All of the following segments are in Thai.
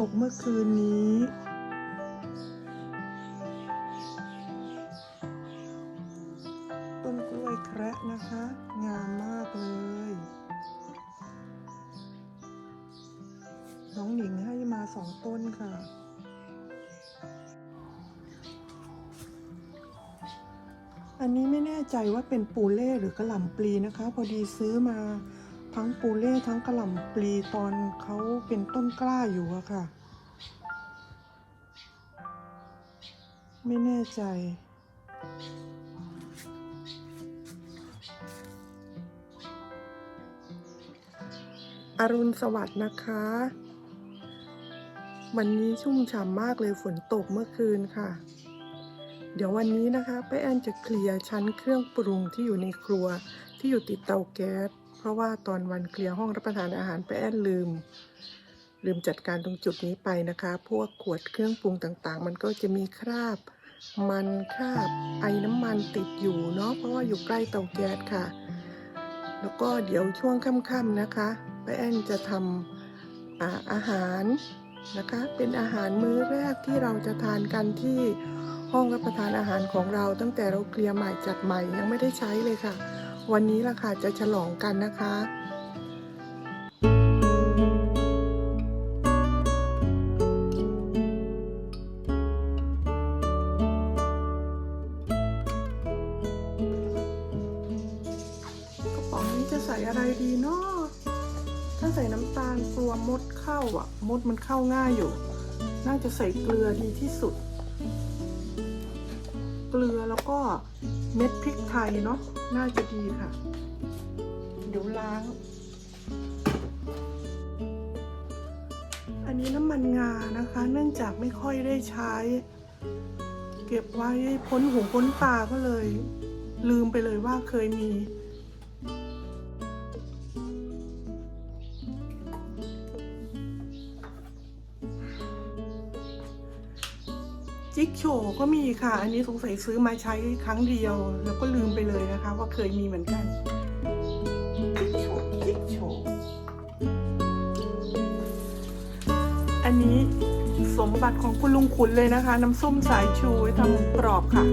ตกเมื่อคืนนี้ ต้นกล้วยแคระนะคะ งามมากเลย น้องหนิงให้มาสองต้นค่ะอันนี้ไม่แน่ใจว่าเป็นปูเล่หรือกระหล่ำปลีนะคะ พอดีซื้อมา ทั้งปูเล่ทั้งกระหล่ำปลีตอนเขาเป็นต้นกล้าอยู่อะค่ะ ไม่แน่ใจอรุณสวัสดิ์นะคะ วันนี้ชุ่มฉ่ำมากเลยฝนตกเมื่อคืนค่ะ เดี๋ยววันนี้นะคะป้าแอนจะเคลียร์ชั้นเครื่องปรุงที่อยู่ในครัวที่อยู่ติดเตาแก๊ส เพราะว่าตอนวันเคลียร์ห้องรับประทานอาหารป้าแอนลืม ลืมจัดการตรงจุดนี้ไปนะคะ พวกขวดเครื่องปรุงต่างๆ มันก็จะมีคราบ มันคราบไอน้ำมันติดอยู่เนาะเพราะว่าอยู่ใกล้เตาแก๊สค่ะ แล้วก็เดี๋ยวช่วงค่ำๆนะคะป้าแอนจะทำอาอาหารนะคะ เป็นอาหารมื้อแรกที่เราจะทานกันที่ห้องรับประทานอาหารของเราตั้งแต่เราเคลียร์ใหม่จัดใหม่ยังไม่ได้ใช้เลยค่ะ วันนี้ล่ะค่ะจะฉลองกันนะคะกระป๋องนี้จะใส่อะไรดีเนาะถ้าใส่น้ำตาลกลัวมดเข้าอะ มดมันเข้าง่ายอยู่ น่าจะใส่เกลือดีที่สุด เกลือแล้วก็ เม็ดพริกไทยเนาะน่าจะดีค่ะ เดี๋ยวล้าง อันนี้น้ำมันงานะคะ เนื่องจากไม่ค่อยได้ใช้ เก็บไว้พ้นหูพ้นตาก็เลย ลืมไปเลยว่าเคยมี จิ๊กโฉก็มีค่ะ อันนี้สงสัยซื้อมาใช้ครั้งเดียว แล้วก็ลืมไปเลยนะคะ ว่าเคยมีเหมือนกัน จิ๊กโฉจิ๊กโฉอันนี้สมบัติของคุณลุงขุนเลยนะคะ น้ำส้มสายชูทำกรอบค่ะ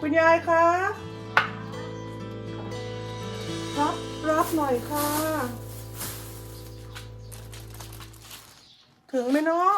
คุณยายคะรับรับหน่อยค่ะ ถึงไหมเนาะ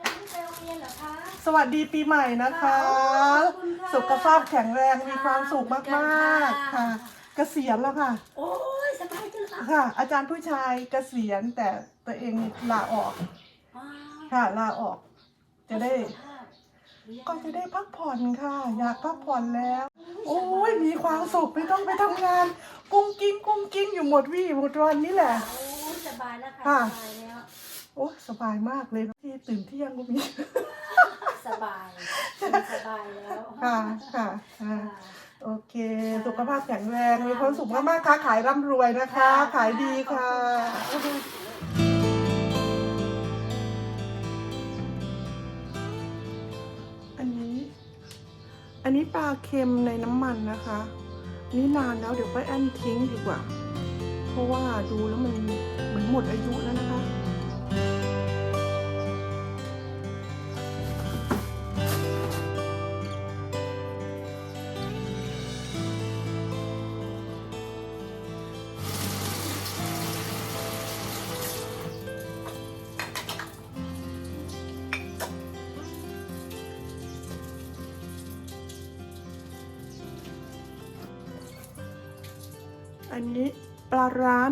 จะไม่ไปโรงเรียนเหรอคะสวัสดีปีใหม่นะคะขอบคุณค่ะสุขภาพแข็งแรงมีความสุขมากๆค่ะค่ะเกษียณแล้วค่ะ โอ้ยสบายจัง ค่ะค่ะ อาจารย์ผู้ชายเกษียณแต่ตัวเองลาออกว้าวค่ะ ลาออก จะได้ สุขภาพหรือยังก็จะได้พักผ่อนค่ะ อยากพักผ่อนแล้ว โอ้ยมีความสุขไม่ต้องไปทำงาน กุ้งกิ้งกุ้งกิ้งอยู่หมดวี่หมดวันนี่แหละ โอ้ยสบายแล้วค่ะ ค่ะ สบายแล้ว โอ้ยสบายมากเลยที่ตื่นเที่ยงก็มีสบายสบายแล้วค่ะค่ะค่ะ ค่ะ โอเค สุขภาพแข็งแรง มีความสุขมากๆค่ะขายร่ำรวยนะคะ ขายดีค่ะอันนี้ อันนี้ปลาเค็มในน้ำมันนะคะ นี่นานแล้วเดี๋ยวป้าแอนทิ้งดีกว่า เพราะว่าดูแล้วมันเหมือนหมดอายุแล้วนะคะ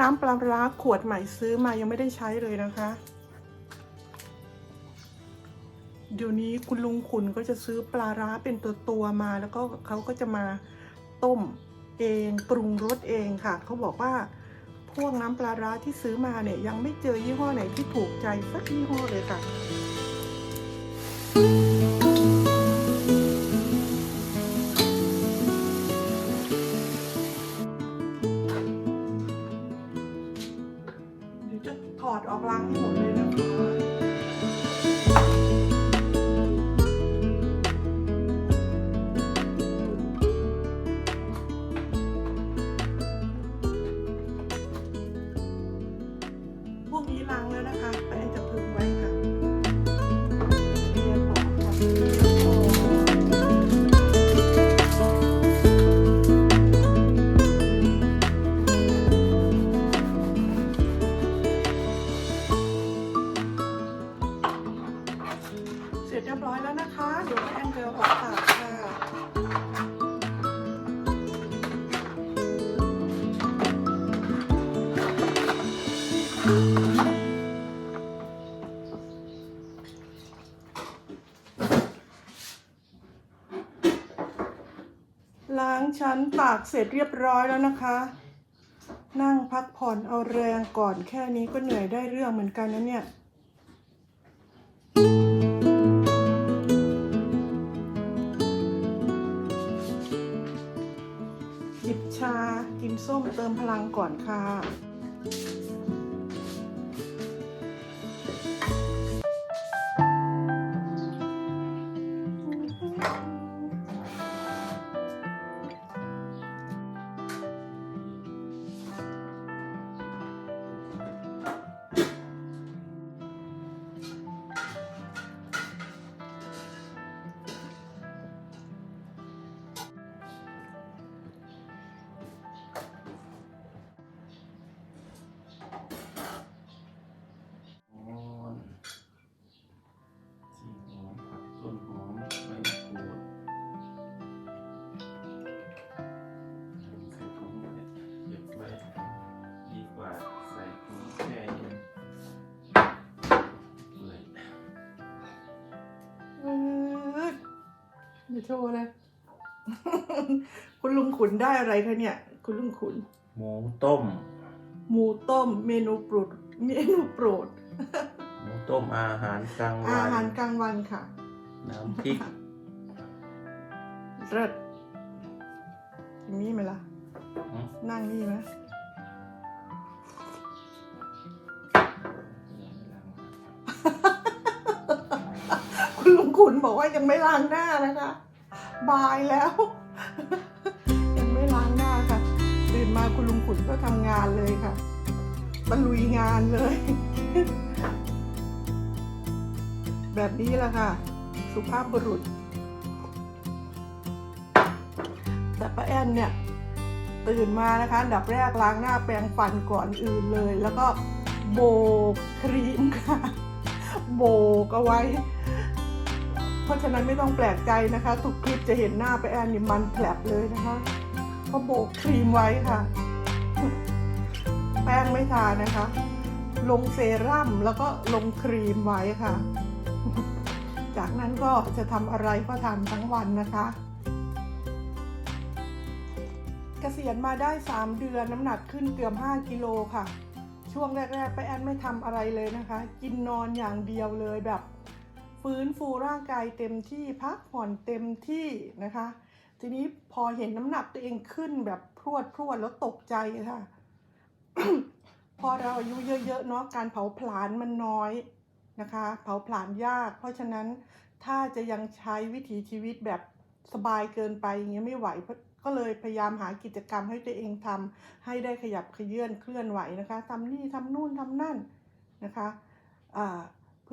น้ำปลาร้าขวดใหม่ซื้อมายังไม่ได้ใช้เลยนะคะ เดี๋ยวนี้คุณลุงขุนก็จะซื้อปลาร้าเป็นตัวตัวๆมาแล้วก็เขาก็จะมาต้มเองปรุงรสเองค่ะ เขาบอกว่าพวกน้ำปลาร้าที่ซื้อมาเนี่ยยังไม่เจอยี่ห้อไหนที่ถูกใจสักยี่ห้อเลยค่ะ พวกนี้ล้างแล้วนะคะ ฉันตากเสร็จเรียบร้อยแล้วนะคะ นั่งพักผ่อนเอาแรงก่อนแค่นี้ก็เหนื่อยได้เรื่องเหมือนกันนะเนี่ยจิบชากินส้มเติมพลังก่อนค่ะ โชว์เลย คุณลุงขุนได้อะไรคะเนี่ย คุณลุงขุน หมูต้ม หมูต้มเมนูโปรดเมนูโปรด หมูต้มอาหารกลางอาวันหารกลางวันค่ะน้ำพริกเลิศอย่างนี้ไหมล่ะหืมนั่งนี่ไหมคุณลุงขุนบอกว่ายังไม่ล้างหน้านะคะ บายแล้ว ยังไม่ล้างหน้าค่ะตื่นมาคุณลุงขุนก็ทำงานเลยค่ะบรรลุยงานเลย แบบนี้แหละค่ะ สุภาพบุรุษ แต่ป้าแอนเนี่ยตื่นมานะคะดับแรกล้างหน้าแปรงฟันก่อนอื่นเลย แล้วก็โบครีมค่ะ โบกเอาไว้ ราะฉะนั้นไม่ต้องแปลกใจนะคะ ทุกคลิปจะเห็นหน้าไปแอนนี่มันแผลบเลยนะคะก็โบกครีมไว้ค่ะ แป้งไม่ทานะคะ ลงเซรั่มแล้วก็ลงครีมไว้ค่ะ จากนั้นก็จะทำอะไรก็ทำทั้งวันนะคะเกษียณมาได้ 3 เดือนน้ำหนักขึ้นเกือบ5กิโลค่ะ ช่วงแรกๆไปแอนไม่ทำอะไรเลยนะคะ กินนอนอย่างเดียวเลยแบบ ฟื้นฟูร่างกายเต็มที่พักผ่อนเต็มที่นะคะ ทีนี้พอเห็นน้ำหนักตัวเองขึ้นแบบพรวดพรวดแล้วตกใจค่ะ พอเราอายุเยอะๆเนาะการเผาผลาญมันน้อยนะคะ เผาผลาญยาก เพราะฉะนั้นถ้าจะยังใช้วิถีชีวิตแบบสบายเกินไปอย่างเงี้ยไม่ไหวก็เลยพยายามหากิจกรรมให้ตัวเองทำให้ได้ขยับขยื่นเคลื่อนไหวนะคะทำนี่ทำนู่นทำนั่นนะคะอ่า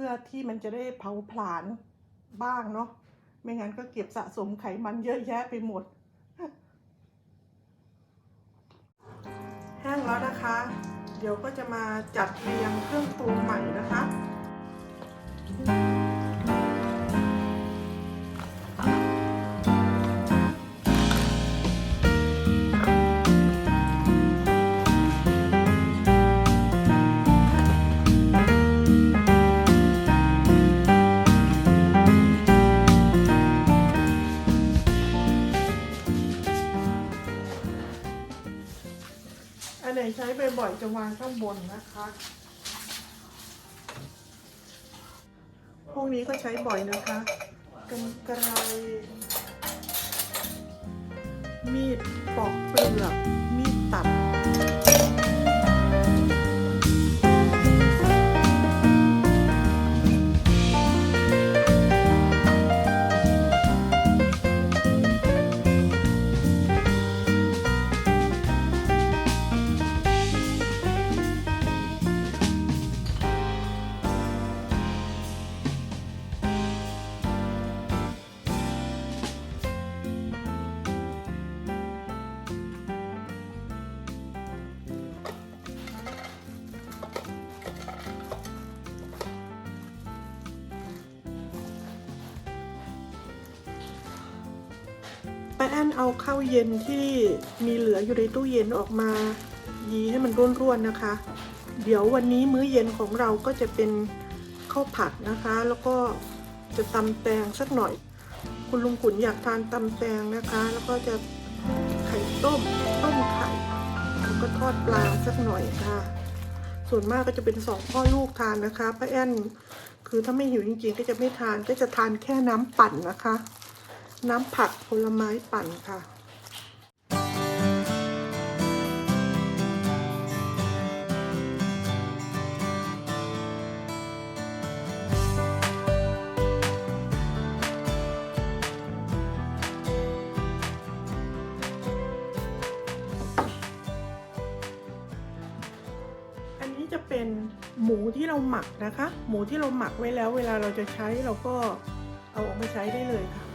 พื่อที่มันจะได้เผาผลาญบ้างเนาะไม่งั้นก็เก็บสะสมไขมันเยอะแยะไปหมด แห้งแล้วนะคะ เดี๋ยวก็จะมาจัดเรียงเครื่องปรุงใหม่นะคะ ช้บ่อยจะวางข้างบนนะคะ พวกนี้ก็ใช้บ่อยนะคะกันไกรมีดปอกเปลือกมีดตัด เอาข้าวเย็นที่มีเหลืออยู่ในตู้เย็นออกมา ยีให้มันร่วนๆนะคะ เดี๋ยววันนี้มื้อเย็นของเราก็จะเป็นข้าวผัดนะคะ แล้วก็จะตำแตงสักหน่อย คุณลุงขุนอยากทานตำแตงนะคะ แล้วก็จะไข่ต้มต้มไข่แล้วก็ทอดปลาสักหน่อยค่ะ ส่วนมากก็จะเป็นสองพ่อลูกทานนะคะป้าแอนคือถ้าไม่หิวจริงๆก็จะไม่ทานก็จะทานแค่น้ำปั่นนะคะ น้ำผักผลไม้ปั่นค่ะ อันนี้จะเป็นหมูที่เราหมักนะคะ หมูที่เราหมักไว้แล้ว เวลาเราจะใช้เราก็เอาออกมาใช้ได้เลยค่ะ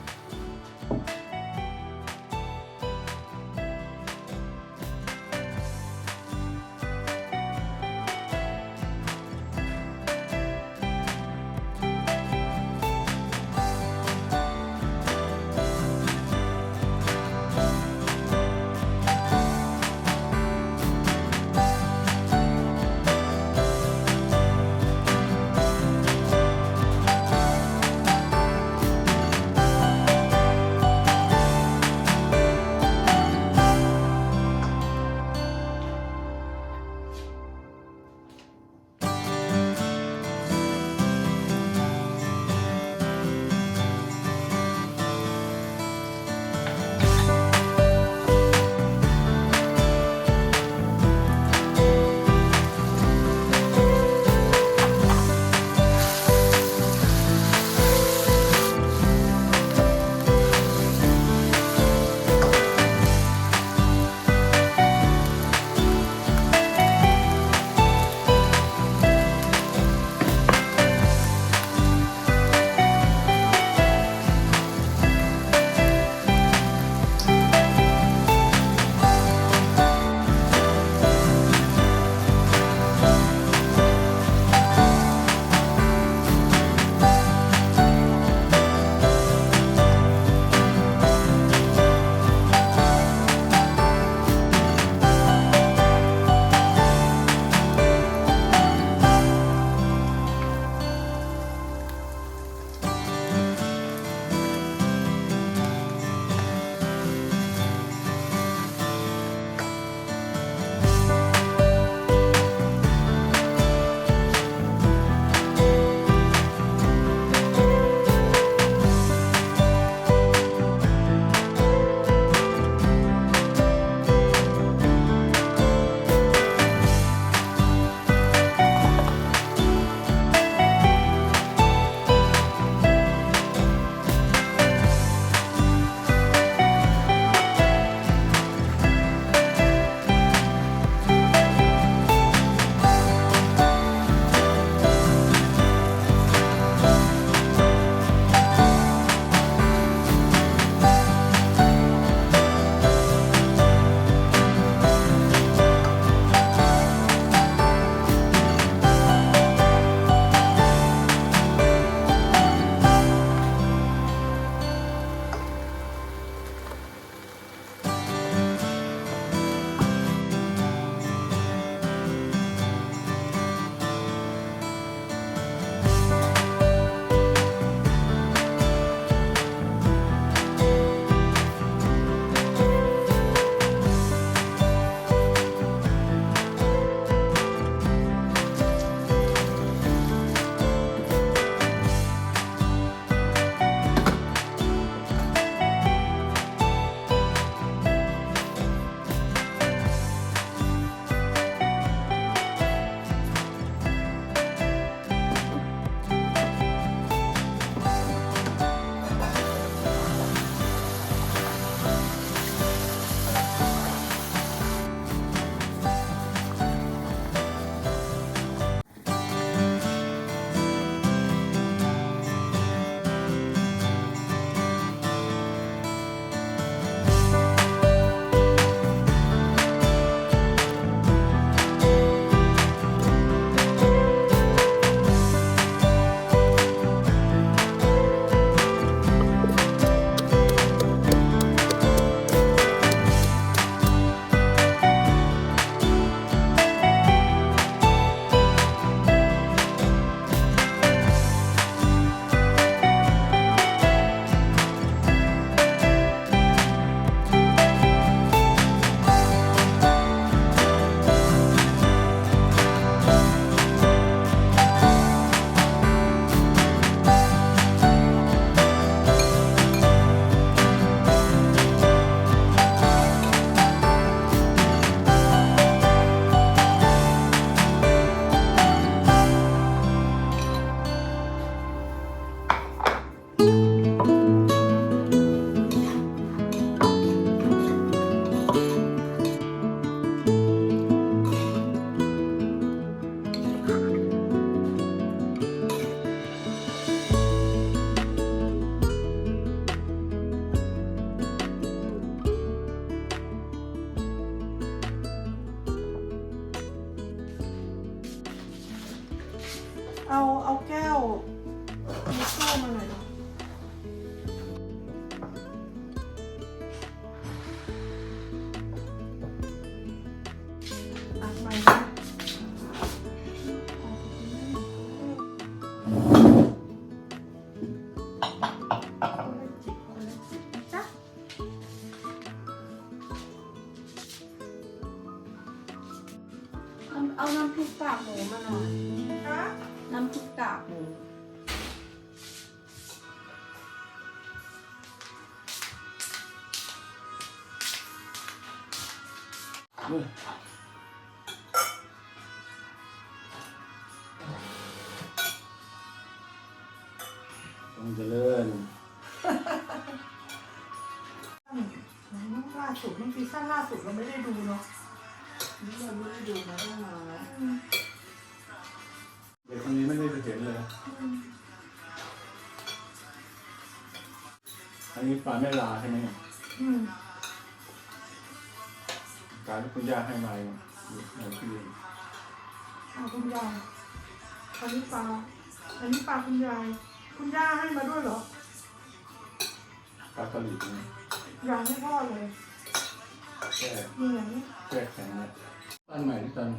นูมาหน่อยฮะน้ำพริกกากหมูต้องเจริญล่าสุดมันซีซั่นล่าสุดเราไม่ได้ดูเนาะนี่เราไม่ได้ดูมาตั้งนานแล้วเด็กคนนี้ไม่ได้เห็นเลย อันนี้ปลาแม่ลาใช่ไหมเนี่ยอืมการที่คุณย่าให้มาอยู่ในที่เรียนเอาคุณยายอันนี้ปลาอันนี้ปลาคุณยาย คุณย่าให้มาด้วยเหรอปลาสลิดเนี่ยยายให้พ่อเลยแค่นี่อย่างนี้แค่แข็งเนี่ยบ้านใหม่ที่ตอน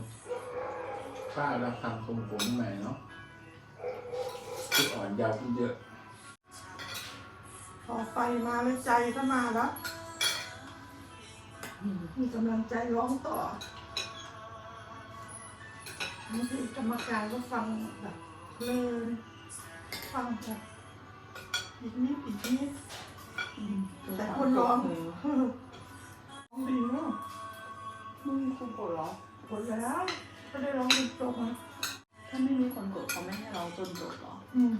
ป้าเราทำทรงผมใหม่เนาะชุดอ่อนยาวขึ้นเยอะต่อไปมาแล้วใจก็มาแล้วมีกำลังใจร้องต่อบางทีกรรมการก็ฟังแบบเพลินฟังแบบอีกนิดอีกนิดแต่คนร้องร้องดีเนาะมึงคุณกดเหรอหมดแล้ว ก็ได้ร้องจนจบนะถ้าไม่มีคนกดเขาไม่ให้เราจนจบเหรออืม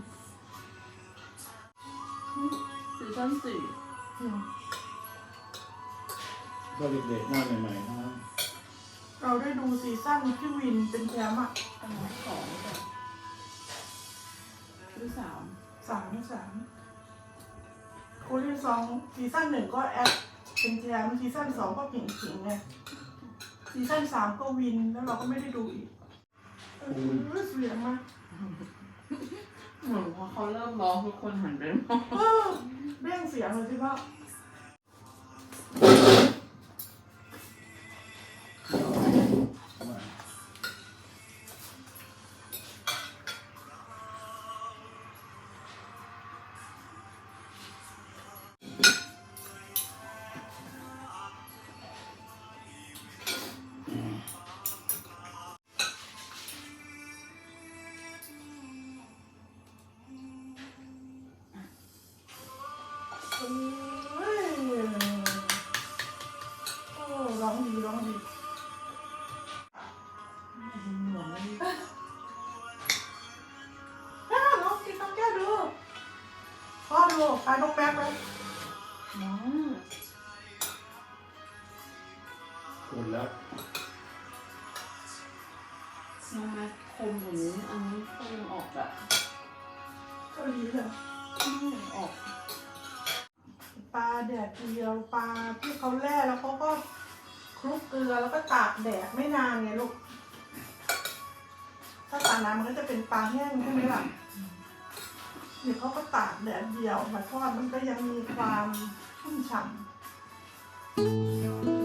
ซีซั่นสี่อืมก็เด็กๆมาใหม่ๆทั้งนั้นเราได้ดูซีซั่นที่วินเป็นแชมป์อะอันนี้สองแบบหรือสามสามสามโคเรียนสองซีซั่นหนึ่งก็แอดเป็นแชมป์ซีซั่นสองก็เก่งขิงไง ซีซั่นสามก็วินแล้วเราก็ไม่ได้ดูอีกเออเสียงมาเหมือนพอเขาเริ่มร้องทุกคนหันไปมองเออเร่งเสียงเลยสิพ่อเข้า น้องแม็กไปน้องหมดแล้วน้องแม็กคมอย่างนี้อันนี้ก็ยังออกแบบเกาหลีเลยไม่ยังออก ปลาแดดเดียวปลาที่เขาแล่แล้วเขาก็คลุกเกลือแล้วก็ตากแดดไม่นานไงลูก ถ้าตากน้ำมันก็จะเป็นปลาแห้งใช่ไหมล่ะเนี่ยเขาก็ตากแดดเดียวมาทอดมันก็ยังมีความชุ่มฉ่ำ